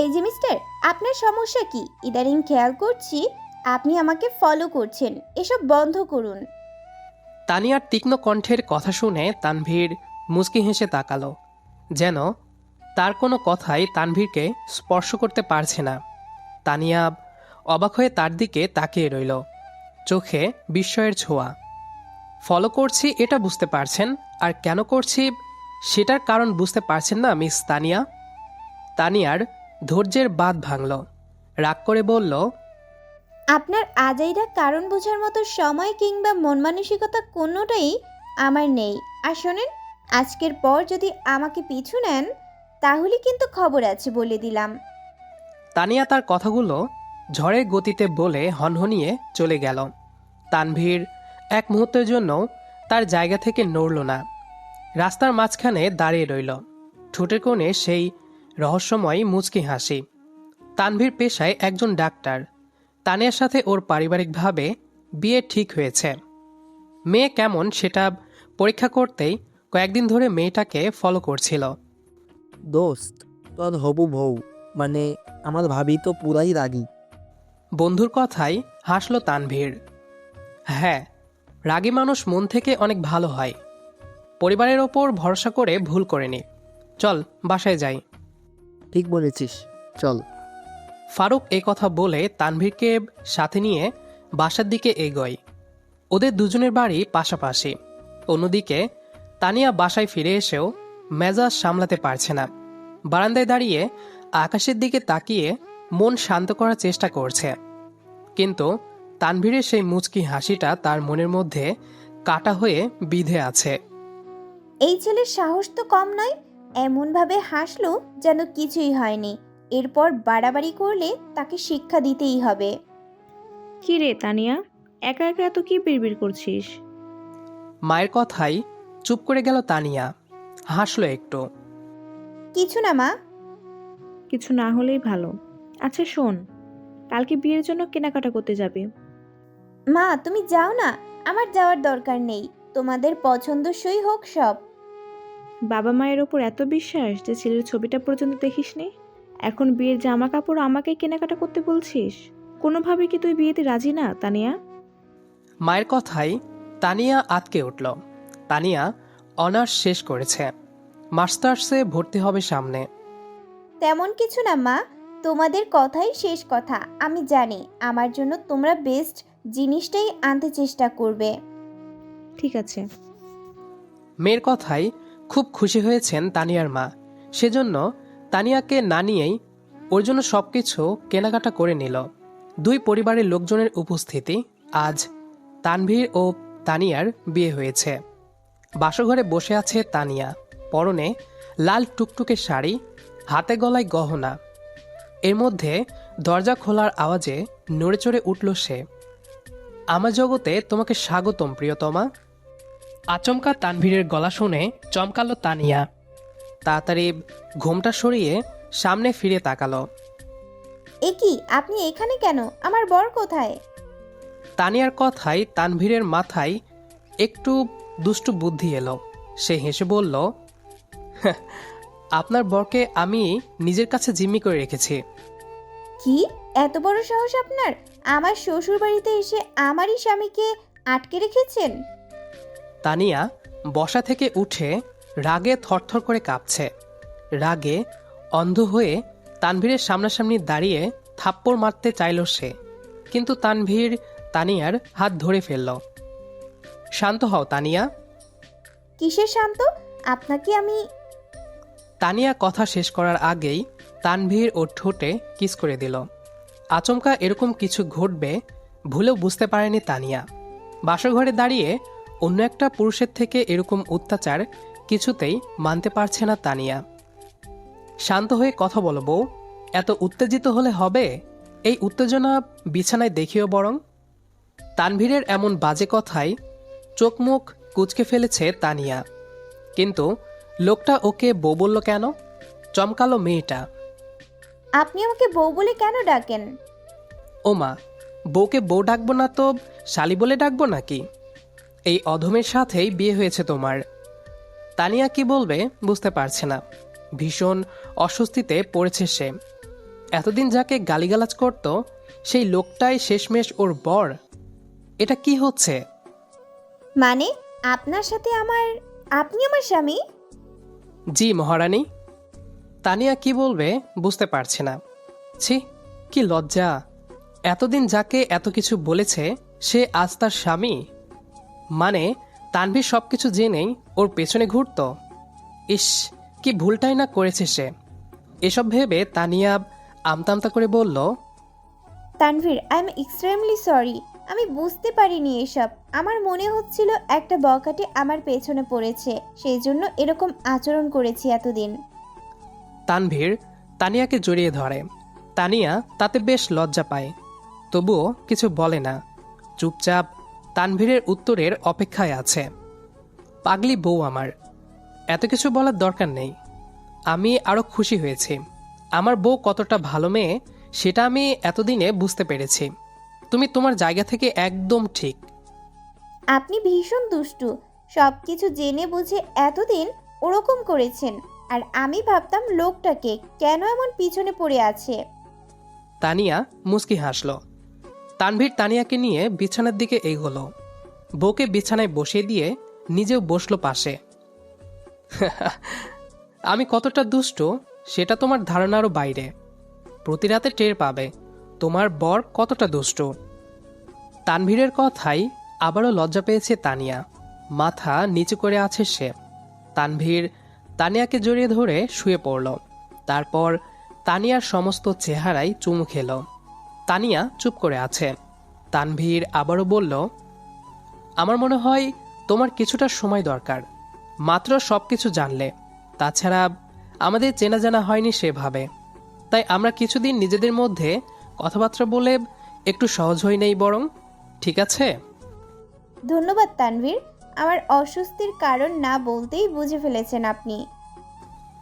এই যে মিস্টার, আপনার সমস্যা কি? ইদানিং খেয়াল করছি আপনি আমাকে ফলো করছেন। এসব বন্ধ করুন। তানিয়ার তীক্ষ্ণ কণ্ঠের কথা শুনে তানভীর মুচকি হেসে তাকালো, যেন তার কোনো কথাই তানভীরকে স্পর্শ করতে পারছে না। তানিয়া অবাক হয়ে তার দিকে তাকিয়ে রইল, চোখে বিস্ময়ের ছোঁয়া। ফলো করছি, এটা বুঝতে পারছেন? আর কেন করছি? সেটার কারণ বুঝতে পারছেন না, মিস তানিয়া? তানিয়ার ধৈর্যের বাদ ভাঙল। রাগ করে বলল আপনার আজাইরা কারণ বোঝার মতো সময় কিংবা মন মানসিকতা কোনোটাই আমার নেই। আর শোনেন আজকের পর যদি আমাকে পিছু নেন তাহলে কিন্তু খবর আছে বলে দিলাম। তানিয়া তার কথাগুলো ঝড়ের গতিতে বলে হনহনিয়ে চলে গেল। তানভীর এক মুহূর্তের জন্য তার জায়গা থেকে নড়ল না। রাস্তার মাঝখানে দাঁড়িয়ে রইল। ঠোঁটের কোণে সেই রহস্যময় মুচকি হাসি। তানভীর পেশায় একজন ডাক্তার। তানের সাথে ওর পারিবারিকভাবে বিয়ে ঠিক হয়েছে। মেয়ে কেমন সেটা পরীক্ষা করতেই কয়েকদিন ধরে মেয়েটাকে ফলো করছিল। দোস্ত তোর হবু বউ মানে আমার ভাবি তো পুরাই রাগী। বন্ধুর কথাই হাসলো তানভীর। হ্যাঁ রাগী মানুষ মন থেকে অনেক ভালো হয়। পরিবারের ওপর ভরসা করে ভুল করেনি। চল বাসায় যাই। ঠিক বলেছিস চল। ফারুক এ কথা বলে তানভীরকে সাথে নিয়ে বাসার দিকে এগোয়। ওদের দুজনের বাড়ি পাশাপাশি। অন্যদিকে তানিয়া বাসায় ফিরে এসেও মেজাজ সামলাতে পারছে না। বারান্দায় দাঁড়িয়ে আকাশের দিকে তাকিয়ে মন শান্ত করার চেষ্টা করছে। কিন্তু তানভীরের সেই মুচকি হাসিটা তার মনের মধ্যে কাটা হয়ে বিধে আছে। এই ছেলের সাহস তো কম নয় এমনভাবে হাসলো যেন কিছুই হয়নি। এরপর বাড়াবাড়ি করলে তাকে শিক্ষা দিতেই হবে। কি রে তানিয়া একা একা এত কি বিড়বিড় করছিস? মায়ের কথাই চুপ করে গেল তানিয়া। হাসলো একটু। কিছু না মা। কিছু না হলেই ভালো। আচ্ছা শোন কালকে বিয়ের জন্য কেনাকাটা করতে যাবে। মা তুমি যাও না। আমার যাওয়ার দরকার নেই। তোমাদের পছন্দসই হোক সব। বাবা মায়ের ওপর এত বিশ্বাস যে ছেলের ছবিটা পর্যন্ত দেখিসনি? এখন বিয়ের জামা কাপড় আমাকে কেনাকাটা করতে বলছিস? কোনোভাবে কি তুই বিয়েতে রাজি না তানিয়া? মায়ের কথাই তানিয়া আতকে উঠল। তানিয়া অনার্স শেষ করেছে। মাস্টার্সে ভর্তি হবে সামনে। তেমন কিছু না মা। তোমাদের কথাই শেষ কথা। আমি জানি আমার জন্য তোমরা বেস্ট জিনিসটাই আনতে চেষ্টা করবে। ঠিক আছে। মেয়ের কথাই খুব খুশি হয়েছেন তানিয়ার মা। সেজন্য তানিয়াকে না নিয়েই ওর জন্য সব কিছু কেনাকাটা করে নিল। দুই পরিবারের লোকজনের উপস্থিতি আজ তানভীর ও তানিয়ার বিয়ে হয়েছে। বাসঘরে বসে আছে তানিয়া। পরনে লাল টুকটুকে শাড়ি, হাতে গলায় গহনা। এর মধ্যে দরজা খোলার আওয়াজে নড়ে চড়ে উঠল সে। আমার জগতে তোমাকে স্বাগতম, প্রিয়তমা। আচমকা তানভীরের গলা শুনে চমকালো তানিয়া। তাড়াতাড়ি ঘোমটা সরিয়ে সামনে ফিরে তাকালো। এ কি আপনি এখানে কেন? আমার বর কোথায়? তানিয়ার কথায় তানভীরের মাথায় একটু দুষ্টু বুদ্ধি এলো। সে হেসে বলল "হ্যাঁ, আপনার বরকে আমি নিজের কাছে জিম্মি করে রেখেছি। কি? এত বড় সাহস আপনার? আমার শ্বশুর বাড়িতে এসে আমারই স্বামীকে আটকে রেখেছেন? তানিয়া বসা থেকে উঠে রাগে থরথর করে কাঁপছে। রাগে অন্ধ হয়ে তানভীরের সামনাসামনি দাঁড়িয়ে থাপ্পড় মারতে চাইল সে। কিন্তু তানভীর তানিয়ার হাত ধরে ফেলল। শান্ত হও তানিয়া। কিসের শান্ত? আপনাকে আমি তানিয়া কথা শেষ করার আগেই তানভীর ও ঠোঁটে কিস করে দিল। আচমকা এরকম কিছু ঘটবে ভুলেও বুঝতে পারেনি তানিয়া। বাসঘরে দাঁড়িয়ে অন্য একটা পুরুষের থেকে এরকম অত্যাচার কিছুতেই মানতে পারছে না তানিয়া। শান্ত হয়ে কথা বলো বউ এত উত্তেজিত হলে হবে? এই উত্তেজনা বিছানায় দেখিও বরং। তানভীরের এমন বাজে কথায় চোখ মুখ কুচকে ফেলেছে তানিয়া। কিন্তু লোকটা ওকে বউ বলল কেন? চমকালো মেয়েটা। আপনি আমাকে বউ বলে কেন ডাকেন? ওমা বউকে বউ ডাকবো না তো শালি বলে ডাকবো নাকি? এই অধমের সাথেই বিয়ে হয়েছে তোমার। তানিয়া কি বলবে বুঝতে পারছে না। ভীষণ অস্বস্তিতে পড়েছে সে। এতদিন যাকে গালিগালাজ করত সেই লোকটাই শেষমেশ ওর বর। এটা কি হচ্ছে? মানে আপনার সাথে আমার আপনি আমার স্বামী? জি মহারানী। তানিয়া কি বলবে বুঝতে পারছে না। ছি কি লজ্জা। এতদিন যাকে এত কিছু বলেছে সে আজ তার স্বামী? মানে তানভীর সব কিছু জেনেই ওর পেছনে ঘুরত। ইস কি ভুলটাই না করেছে সে। এসব ভেবে তানিয়া আমতামতা করে বলল Tanvir I am extremely sorry আমি বুঝতে পারিনি এসব। আমার মনে হচ্ছিল একটা বকাটে আমার পেছনে পড়েছে। সেই জন্য এরকম আচরণ করেছি এতদিন। তানভীর তানিয়াকে জড়িয়ে ধরে। তানিয়া তাতে বেশ লজ্জা পায়। তবুও কিছু বলে না। চুপচাপ তানভীরের উত্তরের অপেক্ষায় আছে। পাগলি বউ আমার এত কিছু বলার দরকার নেই। আমি আরও খুশি হয়েছি। আমার বউ কতটা ভালো মেয়ে সেটা আমি এতদিনে বুঝতে পেরেছি। তুমি তোমার জায়গা থেকে একদম ঠিক। আপনি ভীষণ দুষ্টু। সব কিছু জেনে বুঝে এতদিন ওরকম করেছেন। আর আমি ভাবতাম লোকটাকে কেন এমন পিছনে পড়ে আছে? তানিয়া মুচকি হাসল। তানভীর তানিয়াকে নিয়ে বিছানার দিকে এগোলো। বউকে বিছানায় বসিয়ে দিয়ে নিজেও বসল পাশে। আমি কতটা দুষ্ট, সেটা তোমার ধারণারও বাইরে। প্রতি রাতে টের পাবে, তোমার বর কতটা দুষ্ট। তানভীরের কথাই আবারও লজ্জা পেয়েছে তানিয়া। মাথা নিচু করে আছে সে। তানভীর তানিয়াকে জড়িয়ে ধরে শুয়ে পড়ল। তারপর তানিয়ার সমস্ত চেহারায় চুমু খেল। তানিয়া চুপ করে আছে। তানভীর আবারও বলল আমার মনে হয় তোমার কিছুটা সময় দরকার। মাত্র সব কিছু জানলে। তাছাড়া আমাদের চেনা জানা হয়নি সেভাবে। তাই আমরা কিছুদিন নিজেদের মধ্যে কথাবার্তা বলে একটু সহজ হই নেই বরং ঠিক আছে? ধন্যবাদ তানভীর। আমার অস্বস্তির কারণ না বলতেই বুঝে ফেলেছেন আপনি।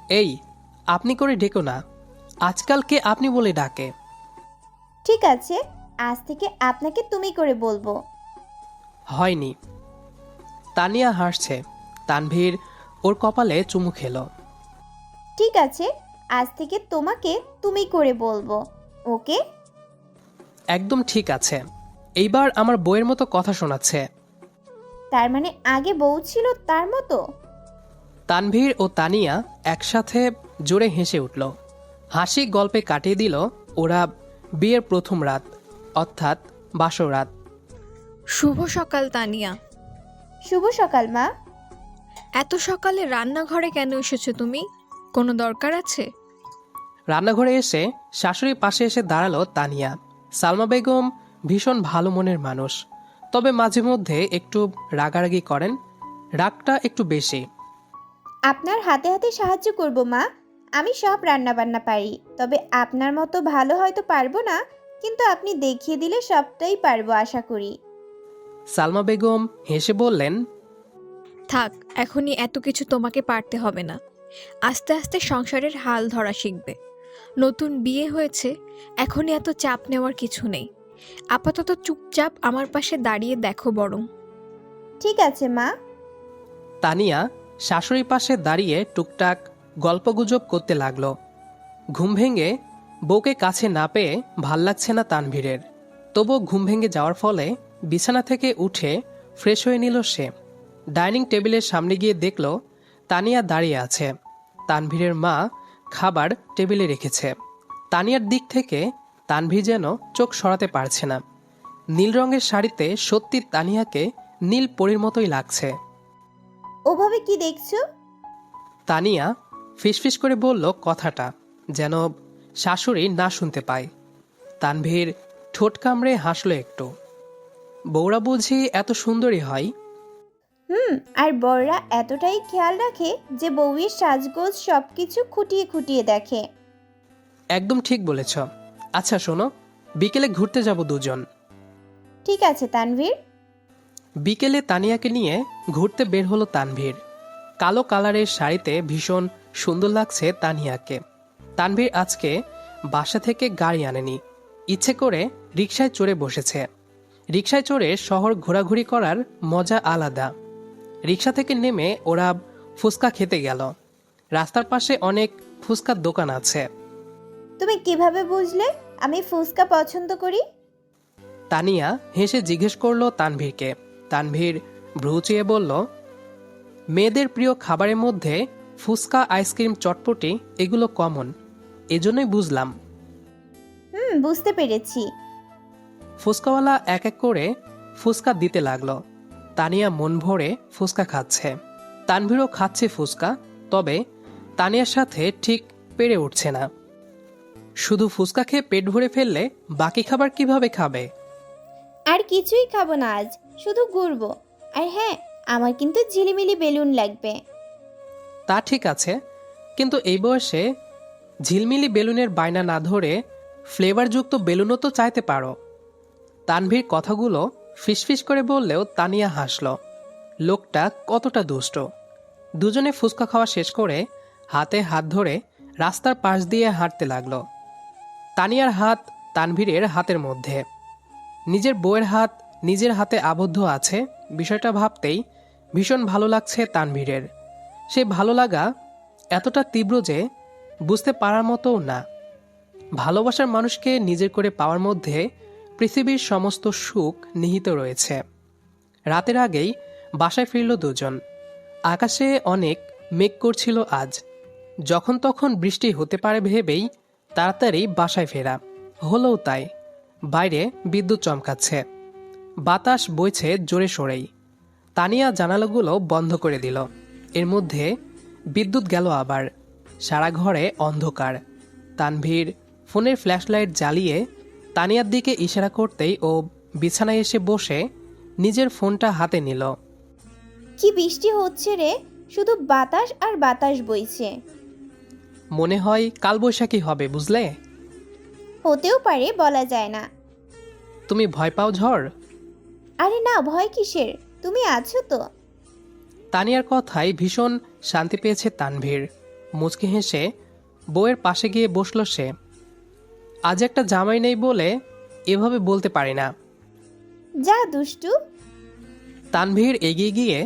এই আপনি করে ডেকো না। আজকালকে আপনি বলে ডাকে। ঠিক আছে আজ থেকে আপনাকে তুমি করে বলব। হয়নি। তানিয়া হাসছে। তানভীর ওর কপালে চুমু খেল। ঠিক আছে আজ থেকে তোমাকে তুমি করে বলব ওকে? একদম ঠিক আছে। এইবার আমার বইয়ের মতো কথা শোনাচ্ছে। তার মানে আগে বউ ছিল তার মতো? তানভীর ও তানিয়া একসাথে জোরে হেসে উঠল। হাসি গল্পে কাটিয়ে দিল ওরা বিয়ের প্রথম রাত অর্থাৎ বাসর রাত। শুভ সকাল তানিয়া। শুভ সকাল মা। এত সকালে রান্নাঘরে কেন এসেছ তুমি? কোনো দরকার আছে? রান্নাঘরে এসে শাশুড়ির পাশে এসে দাঁড়াল তানিয়া। সালমা বেগম ভীষণ ভালো মনের মানুষ। তবে মাঝে মধ্যে একটু রাগারাগি করেন রাগটা একটু বেশি। আপনার হাতে হাতে সাহায্য করব মা। আমি সব রান্না বান্না পারি তবে আপনার মতো ভালো হয়তো পারব না কিন্তু আপনি দেখিয়ে দিলে সবটাই পারব আশা করি। সালমা বেগম হেসে বললেন থাক এখনই এত কিছু তোমাকে পারতে হবে না। আস্তে আস্তে সংসারের হাল ধরা শিখবে। নতুন বিয়ে হয়েছে এখনই এত চাপ নেওয়ার কিছু নেই। আপাতত চুপচাপ আমার পাশে দাঁড়িয়ে দেখো বরং। ঠিক আছে মা। তানিয়া শাশুড়ির পাশে দাঁড়িয়ে টুকটাক গল্পগুজব করতে লাগল। ঘুম ভেঙে বউকে কাছে না পেয়ে ভালো লাগছে না তানভীরের। তবুও ঘুম ভেঙে যাওয়ার ফলে বিছানা থেকে উঠে ফ্রেশ হয়ে নিল সে। ডাইনিং টেবিলের সামনে গিয়ে দেখল তানিয়া দাঁড়িয়ে আছে। তানভীরের মা খাবার টেবিলে রেখেছে। তানিয়ার দিক থেকে তানভীর যেন চোখ সরাতে পারছে না। নীল রঙের শাড়িতে সত্যি তানিয়াকে নীল পরীর মতোই লাগছে। ওভাবে কি দেখছ? তানিয়া ফিসফিস করে বলল কথাটা যেন শাশুড়ি না শুনতে পায়। তানভীর ঠোঁট কামড়ে হাসলো একটু। বৌরা বুঝি এত সুন্দরী হয়? হুম আর বড়রা এতটাই খেয়াল রাখে যে বউয়ের সাজগোজ সব কিছু খুঁটিয়ে খুঁটিয়ে দেখে। একদম ঠিক বলেছ। আচ্ছা শোনো বিকেলে ঘুরতে যাব দুজন। ঠিক আছে তানভীর। বিকেলে তানিয়াকে নিয়ে ঘুরতে বের হলো তানভীর। কালো কালারের শাড়িতে ভীষণ সুন্দর লাগছে তানিয়াকে। তানভীর আজকে বাসা থেকে গাড়ি আনেনি। ইচ্ছে করে রিকশায় চড়ে বসেছে। রিকশায় চড়ে শহর ঘোরাঘুরি করার মজা আলাদা। রিকশা থেকে নেমে ওরা ফুচকা খেতে গেল। রাস্তার পাশে অনেক ফুচকার দোকান আছে। তুমি কীভাবে বুঝলে? আমি ফুচকা পছন্দ করি। তানিয়া হেসে জিজ্ঞেস করল তানভীরকে। তানভীর ভ্রু চেয়ে বলল মেয়েদের প্রিয় খাবারের মধ্যে ফুচকা আইসক্রিম চটপটি এগুলো কমন এজন্যই বুঝলাম। হুম বুঝতে পেরেছি। ফুচকাওয়ালা এক এক করে ফুচকা দিতে লাগল। তানিয়া মন ভরে ফুচকা খাচ্ছে। তানভীরও খাচ্ছে ফুচকা তবে তানিয়ার সাথে ঠিক পেরে উঠছে না। শুধু ফুচকা খেয়ে পেট ভরে ফেললে বাকি খাবার কীভাবে খাবে? আর কিছুই খাব না আজ শুধু ঘুরবো। আর হ্যাঁ আমার কিন্তু ঝিলিমিলি বেলুন লাগবে। তা ঠিক আছে, কিন্তু এই বয়সে ঝিলমিলি বেলুনের বায়না না ধরে ফ্লেভারযুক্ত বেলুনও তো চাইতে পারো। তানভীর কথাগুলো ফিসফিস করে বললেও তানিয়া হাসল। লোকটা কতটা দুষ্ট। দুজনে ফুচকা খাওয়া শেষ করে হাতে হাত ধরে রাস্তার পাশ দিয়ে হাঁটতে লাগল। তানিয়ার হাত তানভীরের হাতের মধ্যে। নিজের বউয়ের হাত নিজের হাতে আবদ্ধ আছে, বিষয়টা ভাবতেই ভীষণ ভালো লাগছে তানভীরের। সে ভালো লাগা এতটা তীব্র যে বুঝতে পারার মতোও না। ভালোবাসার মানুষকে নিজের করে পাওয়ার মধ্যে পৃথিবীর সমস্ত সুখ নিহিত রয়েছে। রাতের আগেই বাসায় ফিরল দুজন। আকাশে অনেক মেঘ করছিল আজ। যখন তখন বৃষ্টি হতে পারে ভেবেই তাড়াতাড়ি বাসায় ফেরা। হলোও তাই, বাইরে বিদ্যুৎ চমকাচ্ছে। বাতাস বইছে জোরে সরেই। তানিয়া জানালাগুলো বন্ধ করে দিল। এর মধ্যে বিদ্যুৎ গেল আবার। সারা ঘরে অন্ধকার। তানভীর ফোনের ফ্ল্যাশলাইট জ্বালিয়ে তানিয়ার দিকে ইশারা করতেই ও বিছানায় এসে বসে নিজের ফোনটা হাতে নিল। কি বৃষ্টি হচ্ছে রে? শুধু বাতাস আর বাতাস বইছে। মনে হয় কালবৈশাখী হবে বুঝলে? হতেও পারে বলা যায় না। তুমি ভয় পাও ঝড়? আরে না ভয় কিসের? তুমি আছো তো। তানিয়ার কথায় ভীষণ শান্তি পেয়েছে তানভীর। মুচকি হেসে বউয়ের পাশে গিয়ে বসল সে। আজ একটা জামাই নেই বলে এভাবে বলতে পারি না। যা দুষ্টু। তানভীর এগিয়ে গিয়ে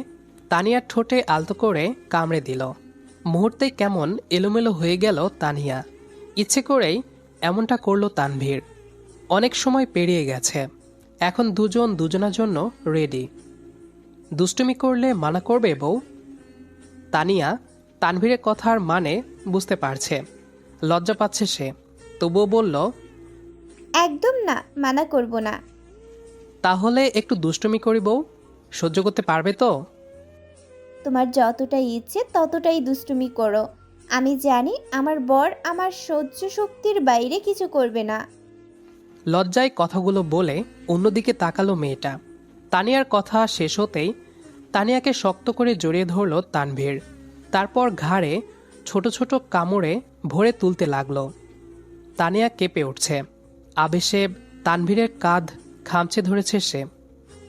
তানিয়ার ঠোঁটে আলতো করে কামড়ে দিল। মুহূর্তে কেমন এলোমেলো হয়ে গেল তানিয়া। ইচ্ছে করেই এমনটা করল তানভীর। অনেক সময় পেরিয়ে গেছে। এখন দুজন দুজনের জন্য রেডি দুষ্টুমি করলে মানা করবে বউ? তানিয়া তানভীরের কথার মানে বুঝতে পারছে। লজ্জা পাচ্ছে সে। তবুও বলল একদম না মানা করব না। তাহলে একটু দুষ্টুমি করি বউ? সহ্য করতে পারবে তো? তোমার যতটা ইচ্ছে ততটাই দুষ্টুমি করো। আমি জানি আমার বর আমার সহ্য শক্তির বাইরে কিছু করবে না। লজ্জায় কথাগুলো বলে অন্যদিকে তাকালো মেয়েটা। তানিয়ার কথা শেষ হতেই তানিয়াকে শক্ত করে জড়িয়ে ধরল তানভীর। তারপর ঘাড়ে ছোট ছোট কামড়ে ভরে তুলতে লাগল। তানিয়া কেঁপে উঠছে। আবেশে তানভীরের কাঁধ খামচে ধরেছে সে।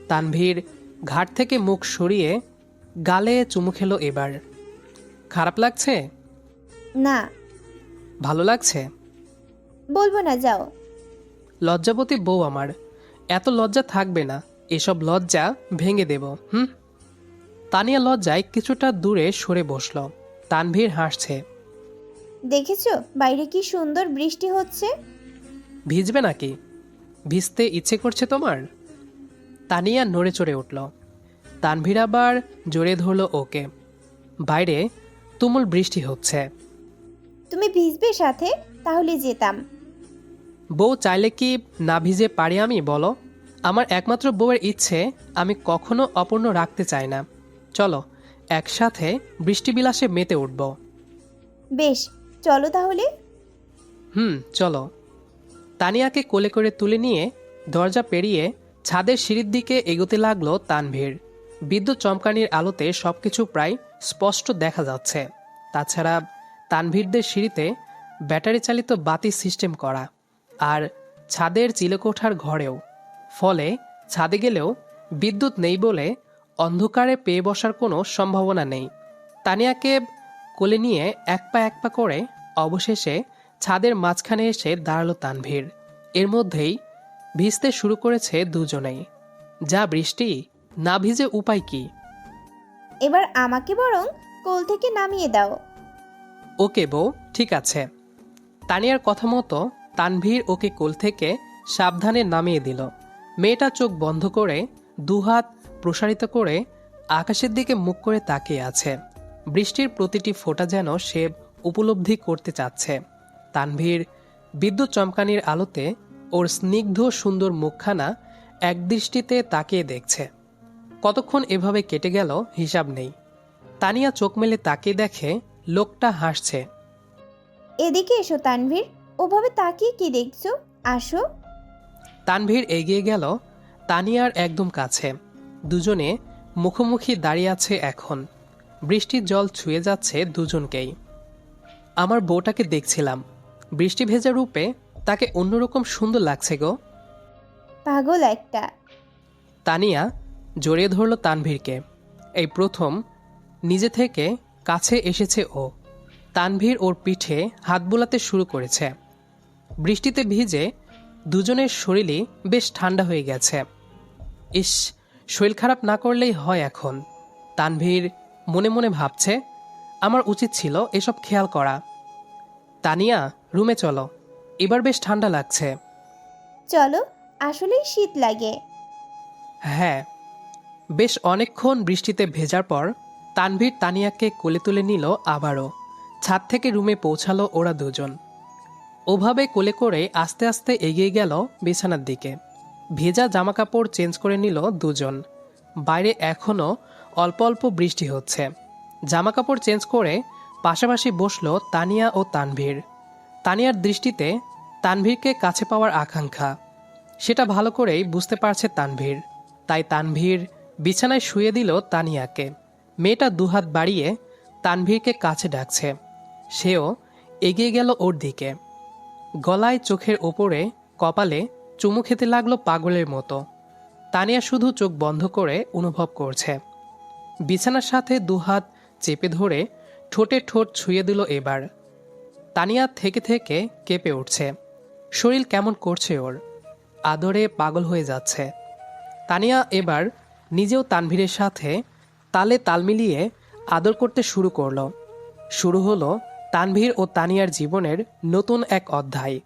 তানভীর ঘাট থেকে মুখ সরিয়ে গালে চুমু খেলো এবার। খারাপ লাগছে? না। ভালো লাগছে? বলব না যাও। লজ্জাবতী বউ আমার। এত লজ্জা থাকবে না। এসব লজ্জা ভেঙে দেব হুম? তানিয়া লজ্জায় কিছুটা দূরে সরে বসল। তানভীর হাসছে। দেখেছ বাইরে কি সুন্দর বৃষ্টি হচ্ছে? ভিজবে নাকি? ভিজতে ইচ্ছে করছে তোমার? তানিয়া নড়ে চড়ে উঠল। তানভীর আবার জোরে ধরল ওকে। বাইরে তুমুল বৃষ্টি হচ্ছে। তুমি ভিজবে সাথে? তাহলে যেতাম। বউ চাইলে কি না ভিজে পারি আমি বলো? আমার একমাত্র বউয়ের ইচ্ছে আমি কখনো অপূর্ণ রাখতে চাই না। চলো একসাথে বৃষ্টিবিলাসে মেতে উঠব। বেশ চলো তাহলে। হুম চলো। তানিয়াকে কোলে করে তুলে নিয়ে দরজা পেরিয়ে ছাদের সিঁড়ির দিকে এগোতে লাগল তানভীর। বিদ্যুৎ চমকানির আলোতে সবকিছু প্রায় স্পষ্ট দেখা যাচ্ছে। তাছাড়া তানভীরদের সিঁড়িতে ব্যাটারি চালিত বাতি সিস্টেম করা আর ছাদের চিলেকোঠার ঘরেও। ফলে ছাদে গেলেও বিদ্যুৎ নেই বলে অন্ধকারে পেয়ে বসার কোনো সম্ভাবনা নেই। তানিয়াকে কোলে নিয়ে এক পা এক পা করে অবশেষে ছাদের মাঝখানে এসে দাঁড়াল তানভীর। এর মধ্যেই ভিজতে শুরু করেছে দুজনেই। যা বৃষ্টি না ভিজে উপায় কি? এবার আমাকে বরং কোল থেকে নামিয়ে দাও। ওকে বউ ঠিক আছে। তানিয়ার কথা মতো তানভীর ওকে কোল থেকে সাবধানে নামিয়ে দিল। মেয়েটা চোখ বন্ধ করে, দুহাত প্রসারিত করে আকাশের দিকে মুখ করে তাকিয়ে আছে। বৃষ্টির প্রতিটি ফোঁটা যেন সে উপলব্ধি করতে চাচ্ছে। তানভীর বিদ্যুৎ চমকানির আলোতে ওর স্নিগ্ধ সুন্দর মুখখানা একদৃষ্টিতে তাকিয়ে দেখছে। কতক্ষণ এভাবে কেটে গেল হিসাব নেই। তানিয়া চোখ মেলে তাকিয়ে দেখে লোকটা হাসছে। এদিকে এসো তানভীর, ওভাবে তাকিয়ে কি দেখছ? আসো। তানভীর এগিয়ে গেল তানিয়ার একদম কাছে। দুজনে মুখোমুখি দাঁড়িয়ে আছে এখন। বৃষ্টির জল ছুঁয়ে যাচ্ছে দুজনকেই। আমার বউটাকে দেখছিলাম। বৃষ্টি ভেজা রূপে তাকে অন্যরকম সুন্দর লাগছে গো। পাগল একটা। তানিয়া জড়িয়ে ধরল তানভীরকে। এই প্রথম নিজে থেকে কাছে এসেছে ও। তানভীর ওর পিঠে হাত বোলাতে শুরু করেছে। বৃষ্টিতে ভিজে দুজনের শরীরই বেশ ঠান্ডা হয়ে গেছে। ইস শরীর খারাপ না করলেই হয় এখন। তানভীর মনে মনে ভাবছে আমার উচিত ছিল এসব খেয়াল করা। তানিয়া রুমে চলো। এবার বেশ ঠান্ডা লাগছে। চলো আসলেই শীত লাগে। হ্যাঁ। বেশ অনেকক্ষণ বৃষ্টিতে ভেজার পর তানভীর তানিয়াকে কোলে তুলে নিল আবারও। ছাদ থেকে রুমে পৌঁছালো ওরা দুজন। ওভাবে কোলে করে আস্তে আস্তে এগিয়ে গেল বিছানার দিকে। ভেজা জামাকাপড় চেঞ্জ করে নিল দুজন। বাইরে এখনও অল্প অল্প বৃষ্টি হচ্ছে। জামাকাপড় চেঞ্জ করে পাশাপাশি বসল তানিয়া ও তানভীর। তানিয়ার দৃষ্টিতে তানভীরকে কাছে পাওয়ার আকাঙ্ক্ষা। সেটা ভালো করেই বুঝতে পারছে তানভীর। তাই তানভীর বিছানায় শুয়ে দিল তানিয়াকে। মেয়েটা দুহাত বাড়িয়ে তানভীরকে কাছে ডাকছে। সেও এগিয়ে গেল ওর দিকে। গলায় চোখের ওপরে, কপালে চুমু খেতে লাগল পাগলের মতো। তানিয়া শুধু চোখ বন্ধ করে অনুভব করছে। বিছানার সাথে দুহাত চেপে ধরে ঠোঁটে ঠোঁট ছুঁয়ে দিল এবার। তানিয়া থেকে থেকে কেঁপে উঠছে। শরীর কেমন করছে ওর? আদরে পাগল হয়ে যাচ্ছে। তানিয়া এবার নিজেও তানভীরের সাথে তালে তাল মিলিয়ে আদর করতে শুরু করল। শুরু হলো তানভীর ও তানিয়ার জীবনের নতুন এক অধ্যায়।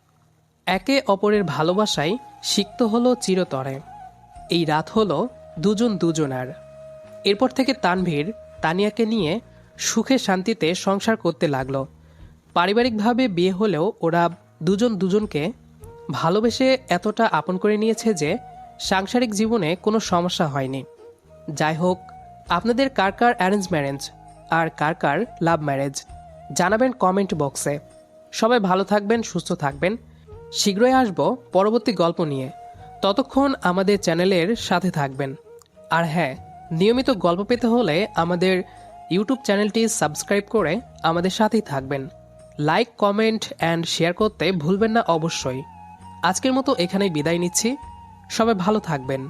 একে অপরের ভালোবাসায় সিক্ত হলো চিরতরে। এই রাত হলো দুজন দুজনার। এরপর থেকে তানভীর তানিয়াকে নিয়ে সুখে শান্তিতে সংসার করতে লাগল। পারিবারিকভাবে বিয়ে হলেও ওরা দুজন দুজনকে ভালোবেসে এতটা আপন করে নিয়েছে যে সাংসারিক জীবনে কোনো সমস্যা হয়নি। যাই হোক, আপনাদের কার কার অ্যারেঞ্জ ম্যারেজ আর কার কার লাভ ম্যারেজ জানাবেন কমেন্ট বক্সে। সবাই ভালো থাকবেন, সুস্থ থাকবেন। শীঘ্রই আসব পরবর্তী গল্প নিয়ে। ততক্ষণ আমাদের চ্যানেলের সাথে থাকবেন। আর হ্যাঁ নিয়মিত গল্প পেতে হলে আমাদের ইউটিউব চ্যানেলটি সাবস্ক্রাইব করে আমাদের সাথেই থাকবেন। লাইক, কমেন্ট অ্যান্ড শেয়ার করতে ভুলবেন না অবশ্যই। আজকের মতো এখানেই বিদায় নিচ্ছি। সবাই ভালো থাকবেন।